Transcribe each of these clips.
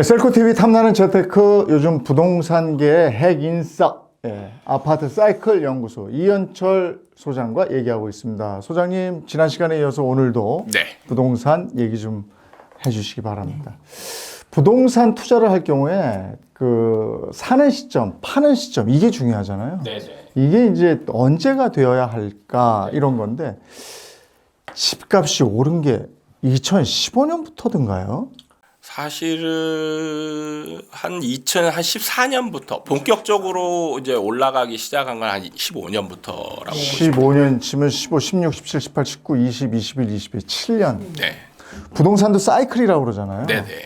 네, 셀코 TV 탐나는 재테크 요즘 부동산계의 핵인싸 예, 아파트 사이클 연구소 이현철 소장과 얘기하고 있습니다. 소장님 지난 시간에 이어서 오늘도 네. 부동산 얘기 좀 해주시기 바랍니다. 부동산 투자를 할 경우에 그 사는 시점, 파는 시점 이게 중요하잖아요. 네, 네. 이게 이제 언제가 되어야 할까 이런 건데 집값이 오른 게 2015년부터든가요? 사실은 한 2014년부터 본격적으로 이제 올라가기 시작한 건 한 15년부터라고 보시면 15년 치면 15, 16, 17, 18, 19, 20, 21, 22, 7년. 네. 부동산도 사이클이라고 그러잖아요. 네, 네.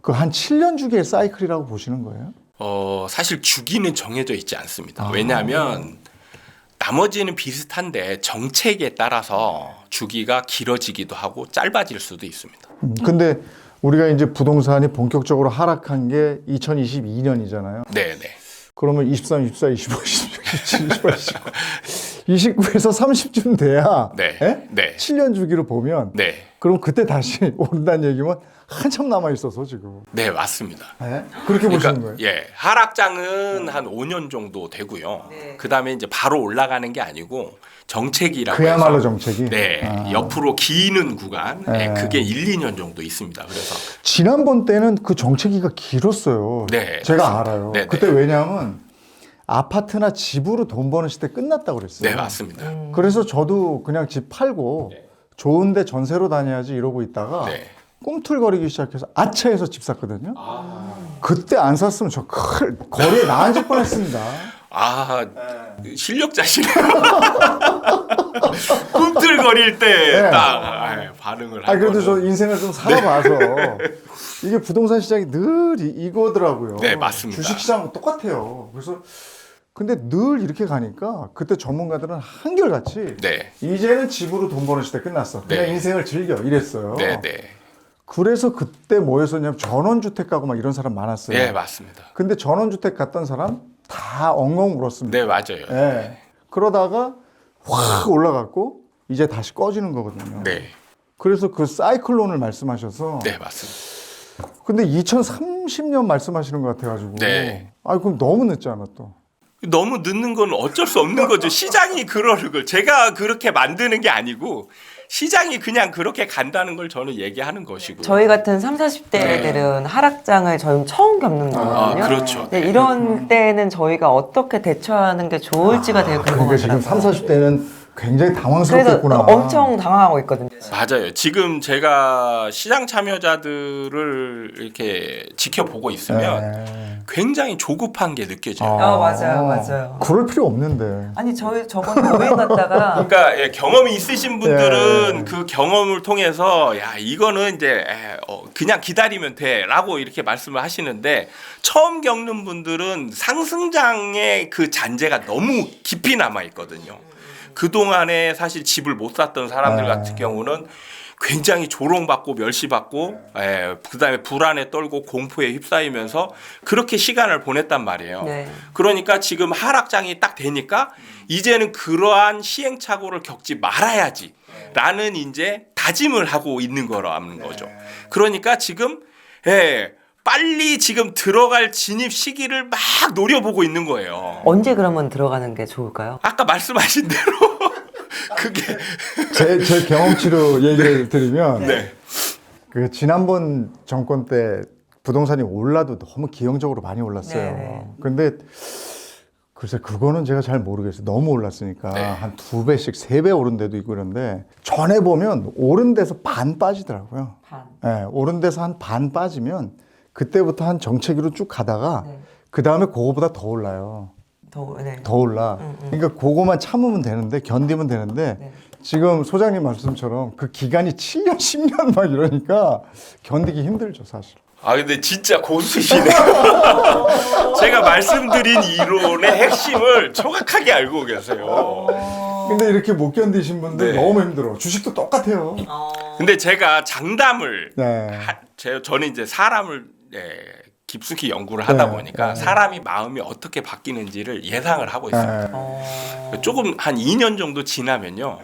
그 한 7년 주기의 사이클이라고 보시는 거예요? 어, 사실 주기는 정해져 있지 않습니다. 왜냐하면 나머지는 비슷한데 정책에 따라서 주기가 길어지기도 하고 짧아질 수도 있습니다. 음, 근데 우리가 이제 부동산이 본격적으로 하락한 게 2022년이잖아요. 네, 네. 그러면 23, 24, 25, 26, 27, 28, 29. 29에서 30쯤 돼야 네. 예? 네. 7년 주기로 보면 네. 그럼 그때 다시 오른다는 얘기면 한참 남아 있어서 지금. 네, 맞습니다. 예? 그렇게 보시는 그러니까 거예요? 예, 하락장은 한 5년 정도 되고요. 네. 그 다음에 이제 바로 올라가는 게 아니고 정책이라고 그야말로 해서 정책이. 네, 아. 옆으로 기는 구간 네. 네, 그게 1, 2년 정도 있습니다. 그래서 지난번 때는 그 정체기가 길었어요. 네, 제가 맞습니다. 알아요. 네, 그때 네. 왜냐하면 아파트나 집으로 돈 버는 시대 끝났다고 그랬어요. 네, 맞습니다. 그래서 저도 그냥 집 팔고 네. 좋은데 전세로 다녀야지 이러고 있다가 네. 꿈틀거리기 시작해서 아차에서 집 샀거든요. 아. 그때 안 샀으면 저 큰 거리에 나앉을 뻔했습니다. 아, 네. 실력자시네요. 꿈틀거릴 네. 때딱 반응을 아한 그래도 저. 인생을 좀 살아봐서 이게 부동산 시장이 늘 이, 거더라고요 네, 맞습니다. 주식 시장 똑같아요. 그래서 근데 늘 이렇게 가니까 그때 전문가들은 한결같이 네. 이제는 집으로 돈 버는 시대 끝났어. 그냥 네. 인생을 즐겨 이랬어요. 네, 네. 그래서 그때 뭐였었냐면 전원주택 가고 막 이런 사람 많았어요. 네, 맞습니다. 근데 전원주택 갔던 사람 다 엉엉 울었습니다. 네, 맞아요. 예. 그러다가 확 올라갔고 이제 다시 꺼지는 거거든요. 네. 그래서 그 사이클론을 말씀하셔서 네, 맞습니다. 근데 2030년 말씀하시는 것 같아가지고 네. 아 그럼 너무 늦지 않아 또 너무 늦는 건 어쩔 수 없는 거죠. 시장이 그러는 걸 제가 그렇게 만드는 게 아니고 시장이 그냥 그렇게 간다는 걸 저는 얘기하는 것이고. 저희 같은 3, 40대들은 하락장을 저희 처음 겪는 아, 거거든요. 그렇죠. 네, 이런 때는 저희가 어떻게 대처하는 게 좋을지가 되게 그러니까 지금 3, 궁금하더라고요. 40대는 굉장히 그래서 당황스럽겠구나 엄청 당황하고 있거든요. 맞아요. 지금 제가 시장 참여자들을 이렇게 지켜보고 있으면 네. 굉장히 조급한 게 느껴져요. 아, 맞아요, 맞아요. 그럴 필요 없는데 아니 저희 저번에 여행 갔다가 그러니까 예, 경험이 있으신 분들은 예. 그 경험을 통해서 야 이거는 이제 에, 어, 그냥 기다리면 돼라고 이렇게 말씀을 하시는데 처음 겪는 분들은 상승장의 그 잔재가 너무 깊이 남아 있거든요. 그 동안에 사실 집을 못 샀던 사람들 네. 같은 경우는 굉장히 조롱받고 멸시받고 에, 그다음에 불안에 떨고 공포에 휩싸이면서 그렇게 시간을 보냈단 말이에요. 네. 그러니까 지금 하락장이 딱 되니까 이제는 그러한 시행착오를 겪지 말아야지 라는 이제 다짐을 하고 있는 거라는 거죠. 그러니까 지금 예, 빨리 지금 들어갈 진입 시기를 막 노려보고 있는 거예요. 언제 그러면 들어가는 게 좋을까요? 아까 말씀하신 대로 그게 제, 제 경험치로 얘기를 드리면 네. 그 지난번 정권 때 부동산이 올라도 너무 기형적으로 많이 올랐어요. 네. 근데 글쎄 그거는 제가 잘 모르겠어요. 너무 올랐으니까 네. 한 두 배씩 세 배 오른 데도 있고 그런데 전에 보면 오른 데서 반 빠지더라고요. 반. 예, 오른 데서 한 반 빠지면 그때부터 한 정체기로 쭉 가다가 네. 그 다음에 그거보다 더 올라요. 더 네. 더 올라. 그러니까 그거만 참으면 되는데 견디면 되는데 네. 지금 소장님 말씀처럼 그 기간이 7년, 10년 막 이러니까 견디기 힘들죠, 사실. 아 근데 진짜 고수시네요. 제가 말씀드린 이론의 핵심을 정확하게 알고 계세요. 근데 이렇게 못 견디신 분들 네. 너무 힘들어. 주식도 똑같아요. 근데 제가 장담을 네. 하, 제, 저는 이제 사람을 예, 깊숙이 연구를 하다 네, 보니까 네. 사람이 마음이 어떻게 바뀌는지를 예상을 하고 있어요. 네. 어... 조금 한 2년 정도 지나면요.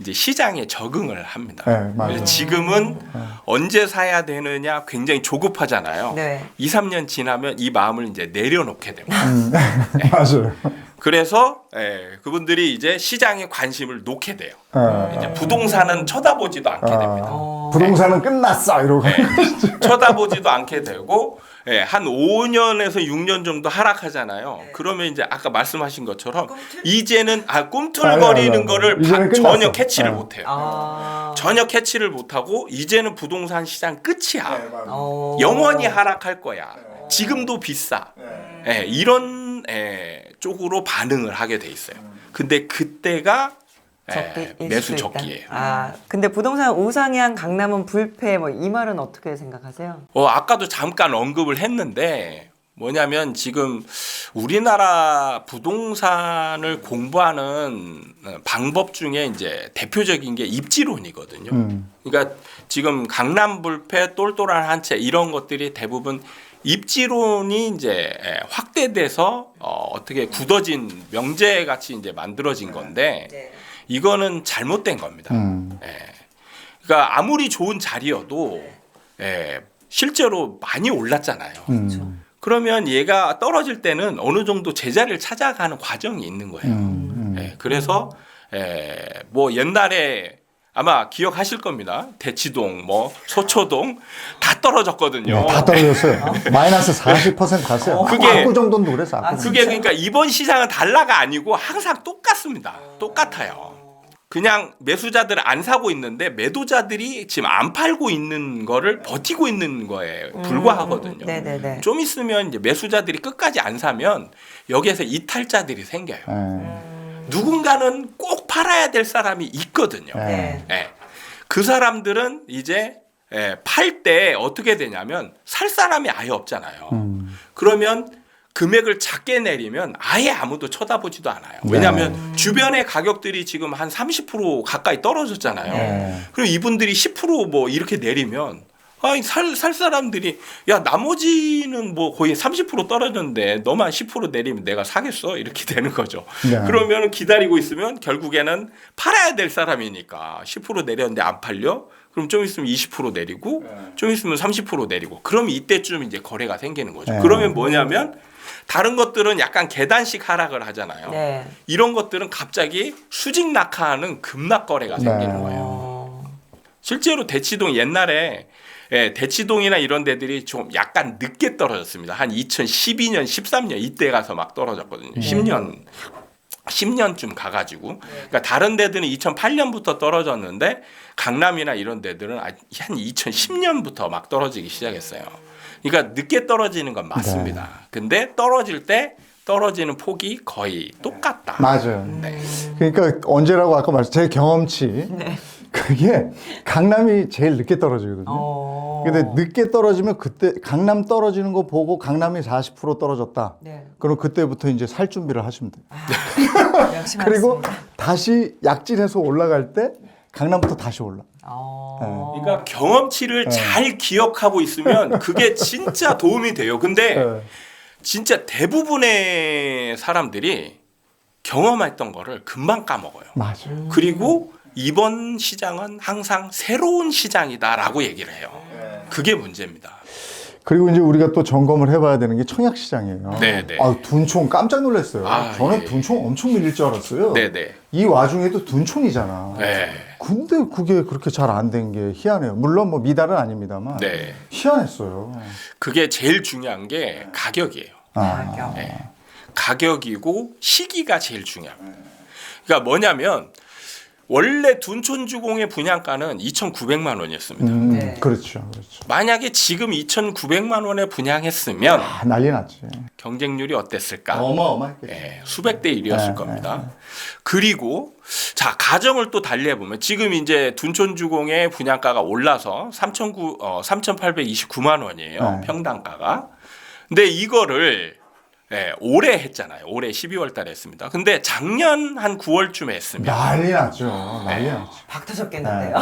이제 시장에 적응을 합니다. 네, 지금은 언제 사야 되느냐 굉장히 조급하잖아요. 네. 2, 3년 지나면 이 마음을 이제 내려놓게 됩니다. 음, 맞아요. 그래서 예, 그분들이 이제 시장에 관심을 놓게 돼요. 어, 이제 부동산은 쳐다보지도 않게 됩니다. 어. 부동산은 끝났어 이러고. 네. 쳐다보지도 않게 되고 예, 한 5년에서 6년 정도 하락하잖아요. 그러면 이제 아까 말씀하신 것처럼 이제는 아 아니, 아니, 꿈틀거리는 아니. 거를 이제는 바- 전혀 끝났어. 캐치를 네. 못해요. 아. 전혀 캐치를 못하고 이제는 부동산 시장 끝이야. 어. 영원히 하락할 거야. 지금도 비싸. 예, 이런 예, 쪽으로 반응을 하게 돼 있어요. 근데 그때가 예, 적기일 매수. 적기예요. 아, 근데 부동산 우상향 강남은 불패 뭐 이 말은 어떻게 생각하세요? 어, 아까도 잠깐 언급을 했는데 뭐냐면 지금 우리나라 부동산을 공부하는 방법 중에 이제 대표적인 게 입지론이거든요. 음. 그러니까 지금 강남 불패, 똘똘한 한 채 이런 것들이 대부분 입지론이 이제 예, 확대돼서 어, 어떻게 굳어진 명제 같이 이제 만들어진 건데 네. 이거는 잘못된 겁니다. 음. 예. 그러니까 아무리 좋은 자리여도 예, 실제로 많이 올랐잖아요. 음. 그러면 얘가 떨어질 때는 어느 정도 제자리를 찾아가는 과정이 있는 거예요. 음. 음. 예, 그래서 예, 뭐 옛날에 아마 기억하실 겁니다. 대치동, 뭐 소초동 다 떨어졌거든요. 네, 다 떨어졌어요. 마이너스 40% 갔어요. 그게- 악구 정도는. 악구 아. 그게 그러니까 이번 시장은 달라가 아니고 항상 똑같습니다. 똑같아요. 그냥 매수자들은 안 사고 있는데 매도자들이 지금 안 팔고 있는 거를 버티고 있는 거에 불과하거든요. 음, 네네네. 좀 있으면 이제 매수자들이 끝까지 안 사면 여기에서 이탈자들이 생겨요. 예. 누군가는 꼭 팔아야 될 사람이 있거든요. 네. 네. 예. 그 사람들은 이제 예, 팔 때 어떻게 되냐면 살 사람이 아예 없잖아요. 음. 그러면 금액을 작게 내리면 아예 아무도 쳐다보지도 않아요. 네. 왜냐하면 주변의 가격들이 지금 한 30% 가까이 떨어졌잖아요. 네. 그럼 이분들이 10%뭐 이렇게 내리면 아니 살, 살 사람들이 야 나머지는 뭐 거의 30% 떨어졌는데 너만 10% 내리면 내가 사겠어 이렇게 되는 거죠. 네. 그러면 기다리고 있으면 결국에는 팔아야 될 사람이니까 10% 내렸는데 안 팔려? 그럼 좀 있으면 20% 내리고 좀 있으면 30% 내리고 그럼 이때쯤 이제 거래가 생기는 거죠. 네. 그러면 뭐냐면 다른 것들은 약간 계단식 하락을 하잖아요. 네. 이런 것들은 갑자기 수직 낙하하는 급락 거래가 네. 생기는 거예요. 어. 실제로 대치동 옛날에 예, 대치동이나 이런 데들이 좀 약간 늦게 떨어졌습니다. 한 2012년, 13년 이때 가서 막 떨어졌거든요. 10년 10년쯤 가가지고 그러니까 다른 데들은 2008년부터 떨어졌는데 강남이나 이런 데들은 아- 한 2010년부터 막 떨어지기 시작했어요. 그러니까 늦게 떨어지는 건 맞습니다. 근데 떨어질 때 떨어지는 폭이 거의 똑같다. 맞아요. 네. 그러니까 언제라고 아까 말씀 제 경험치 그게 강남이 제일 늦게 떨어지거든요. 어. 근데 늦게 떨어지면 그때 강남 떨어지는 거 보고 강남이 40% 떨어졌다. 네. 그럼 그때부터 이제 살 준비를 하시면 돼요. 역시 그리고 맞습니다. 다시 약진해서 올라갈 때 강남부터 다시 올라. 어. 그러니까 경험치를 네. 잘 기억하고 있으면 그게 진짜 도움이 돼요. 근데 네. 진짜 대부분의 사람들이 경험했던 거를 금방 까먹어요. 맞아요. 그리고 이번 시장은 항상 새로운 시장이다라고 얘기를 해요. 그게 문제입니다. 그리고 이제 우리가 또 점검을 해봐야 되는 게 청약 시장이에요. 네, 네. 아, 둔총 깜짝 놀랐어요. 아, 저는 예. 둔총 엄청 밀릴 줄 알았어요. 네네. 이 와중에도 둔총이잖아. 네. 근데 그게 그렇게 잘 안 된 게 희한해요. 물론 뭐 미달은 아닙니다만 네. 희한했어요. 그게 제일 중요한 게 가격이에요. 아, 가격. 네. 가격이고 시기가 제일 중요합니다. 그러니까 뭐냐면 원래 둔촌주공의 분양가는 2,900만 원이었습니다. 음, 네. 그렇죠, 그렇죠. 만약에 지금 2,900만 원에 분양했으면 아, 난리 났지. 경쟁률이 어땠을까? 어마어마했겠죠. 예, 수백 대 1이었을 네, 겁니다. 그리고 자 가정을 또 달리해 보면 지금 이제 둔촌주공의 분양가가 올라서 3,9 어, 3,829만 원이에요 네. 평당가가. 근데 이거를 예, 올해 했잖아요. 올해 12월 달에 했습니다. 근데 작년 한 9월쯤에 했으면 난리 났죠. 난리 네. 났죠. 박 터졌겠는데요.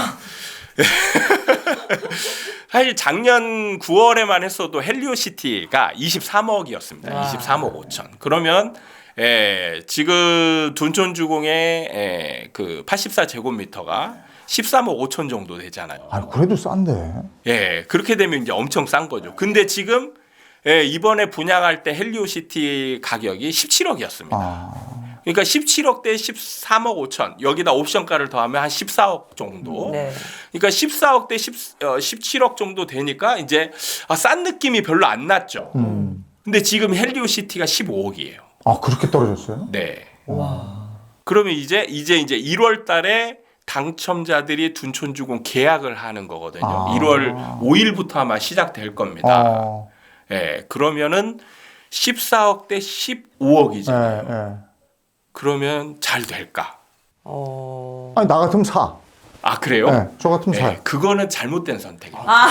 사실 작년 9월에만 했어도 헬리오시티가 23억이었습니다. 와. 23억 5천. 그러면 예, 지금 둔촌주공의 예, 그 84제곱미터가 13억 5천 정도 되잖아요. 아, 그래도 싼데. 예, 그렇게 되면 이제 엄청 싼 거죠. 근데 지금 예, 이번에 분양할 때 헬리오시티 가격이 17억이었습니다. 아, 그러니까 17억 대 13억 5천 여기다 옵션가를 더하면 한 14억 정도. 네. 그러니까 14억 대 10, 어, 17억 정도 되니까 이제 아, 싼 느낌이 별로 안 났죠. 음. 근데 지금 헬리오시티가 15억이에요. 아, 그렇게 떨어졌어요? 네. 와. 그러면 이제 이제 이제 1월 달에 당첨자들이 둔촌주공 계약을 하는 거거든요. 아. 1월 5일부터 아마 시작될 겁니다. 아, 예. 그러면은 14억 대 15억이잖아요. 예, 예. 그러면 잘 될까? 어. 아니, 나 같으면 사. 아, 그래요? 예, 저 같으면 예, 사요. 그거는 잘못된 선택입니다. 아.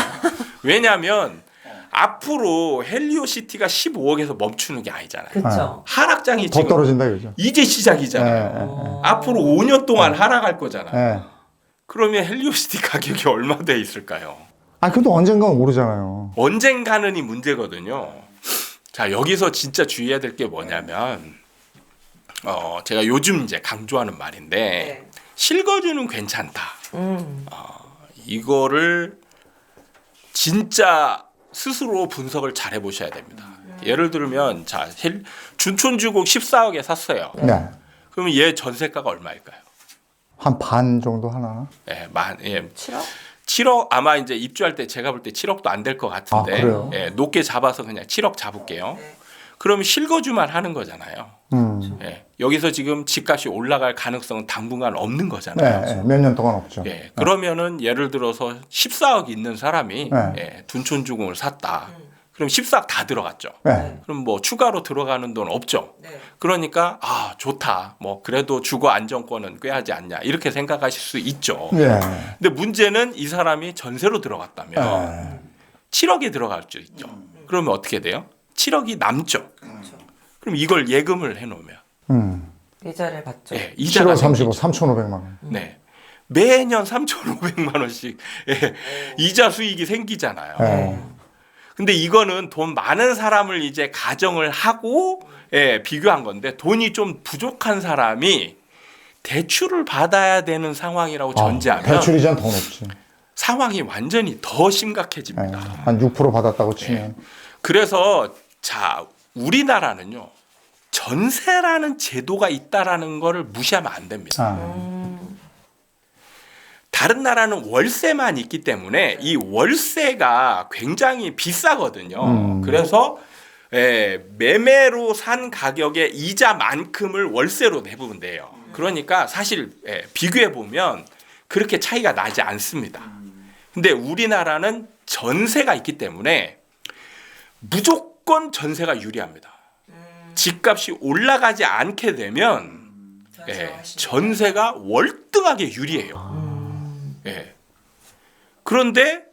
왜냐하면 앞으로 헬리오 시티가 15억에서 멈추는 게 아니잖아요. 그렇죠. 하락장이 더 지금 떨어진다, 이거죠. 이제 시작이잖아요. 예, 예. 어. 앞으로 5년 동안 하락할 거잖아요. 예. 그러면 헬리오 시티 가격이 얼마 돼 있을까요? 아, 그래도 언젠가는 오르잖아요. 언젠가는 이 문제거든요. 자, 여기서 진짜 주의해야 될 게 뭐냐면, 어, 제가 요즘 이제 강조하는 말인데, 네. 실거주는 괜찮다. 음. 이거를 진짜 스스로 분석을 잘 해보셔야 됩니다. 예를 들면, 자, 헬- 준촌주공 14억에 샀어요. 네. 그러면 얘 전세가가 얼마일까요? 한 반 정도 하나? 예, 만, 예, 7억? 7억 아마 이제 입주할 때 제가 볼 때 7억도 안 될 것 같은데 아? 예, 높게 잡아서 그냥 7억 잡을게요. 네. 그러면 실거주만 하는 거잖아요. 음. 예, 여기서 지금 집값이 올라갈 가능성은 당분간 없는 네, 거잖아요. 몇년 동안 없죠. 예, 그러면은 예를 들어서 14억 있는 사람이 네. 예, 둔촌주공을 샀다. 음. 그럼 14억 다 들어갔죠. 네. 그럼 뭐 추가로 들어가는 돈 없죠. 네. 그러니까 아 좋다. 뭐 그래도 주거 안정권은 꾀하지 않냐 이렇게 생각하실 수 있죠. 예. 근데 문제는 이 사람이 전세로 들어갔다면 예. 7억에 들어갈 수 있죠. 그러면 어떻게 돼요? 7억이 남죠. 그럼 이걸 예금을 해놓으면 음. 이자를 받죠. 예, 이자가 7월 35, 생기죠. 3,500만 원. 네. 매년 3,500만 원씩 예, 이자 수익이 생기잖아요. 예. 근데 이거는 돈 많은 사람을 이제 가정을 하고 예, 비교한 건데 돈이 좀 부족한 사람이 대출을 받아야 되는 상황이라고 아, 전제하면 대출 이자는 더 높지. 상황이 완전히 더 예. 심각해집니다. 한 6% 받았다고 치면. 그래서 자 우리나라는요 전세라는 제도가 있다라는 거를 무시하면 안 됩니다. 아. 음. 다른 나라는 월세만 있기 때문에 이 월세가 굉장히 비싸거든요. 음. 그래서 예, 매매로 산 가격의 이자만큼을 월세로 내부면 돼요. 그러니까 사실 예, 비교해 보면 그렇게 차이가 나지 않습니다. 근데 우리나라는 전세가 있기 때문에 무조건 전세가 유리합니다. 집값이 올라가지 않게 되면 예, 전세가 월등하게 유리해요. 예. 그런데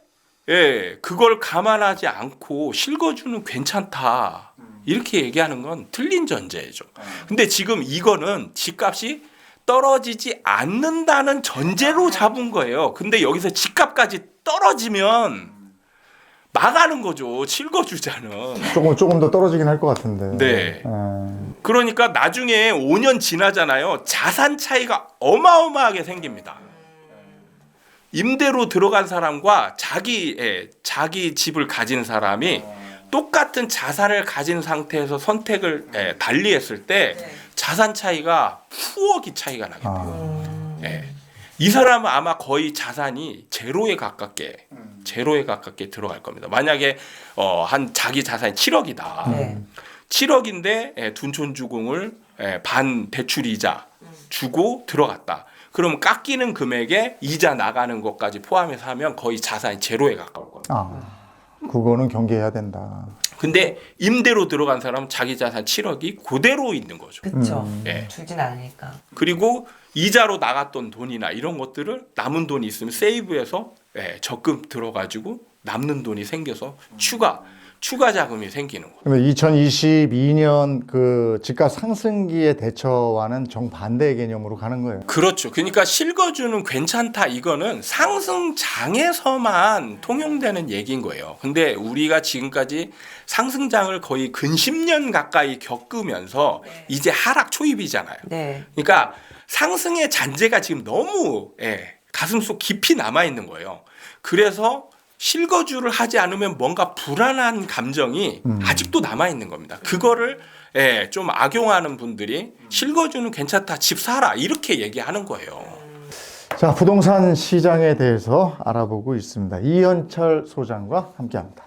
예, 그걸 감안하지 않고 실거주는 괜찮다. 이렇게 얘기하는 건 틀린 전제죠. 근데 지금 이거는 집값이 떨어지지 않는다는 전제로 잡은 거예요. 근데 여기서 집값까지 떨어지면 망하는 거죠. 실거주자는. 조금 조금 더 떨어지긴 할 것 같은데. 네. 예. 그러니까 나중에 5년 지나잖아요. 자산 차이가 어마어마하게 생깁니다. 임대로 들어간 사람과 자기 예, 자기 집을 가진 사람이 똑같은 자산을 가진 상태에서 선택을 예, 달리했을 때 자산 차이가 수억이 차이가 나게 돼요. 음. 예. 이 사람은 아마 거의 자산이 제로에 가깝게 제로에 가깝게 들어갈 겁니다. 만약에 어, 한 자기 자산이 7억이다. 네. 7억인데 예, 둔촌주공을 예, 반 대출 이자 주고 들어갔다. 그럼 깎이는 금액에 이자 나가는 것까지 포함해서 하면 거의 자산이 제로에 가까울 겁니다. 아. 그거는 경계해야 된다. 근데 임대로 들어간 사람은 자기 자산 7억이 그대로 있는 거죠. 그렇죠. 음. 예. 주진 않으니까. 그리고 이자로 나갔던 돈이나 이런 것들을 남은 돈이 있으면 세이브해서 예, 적금 들어가지고 남는 돈이 생겨서 추가 추가 자금이 생기는 거. 근데 2022년 그 집값 상승기의 대처와는 정반대의 개념으로 가는 거예요. 그렇죠. 그러니까 실거주는 괜찮다. 이거는 상승장에서만 통용되는 얘기인 거예요. 근데 우리가 지금까지 상승장을 거의 근 10년 가까이 겪으면서 이제 하락 초입이잖아요. 네. 그러니까 상승의 잔재가 지금 너무 예, 가슴 속 깊이 남아 있는 거예요. 그래서 실거주를 하지 않으면 뭔가 불안한 감정이 아직도 남아 있는 겁니다. 그거를 예, 좀 악용하는 분들이 실거주는 괜찮다, 집 사라 이렇게 얘기하는 거예요. 자, 부동산 시장에 대해서 알아보고 있습니다. 이현철 소장과 함께 합니다.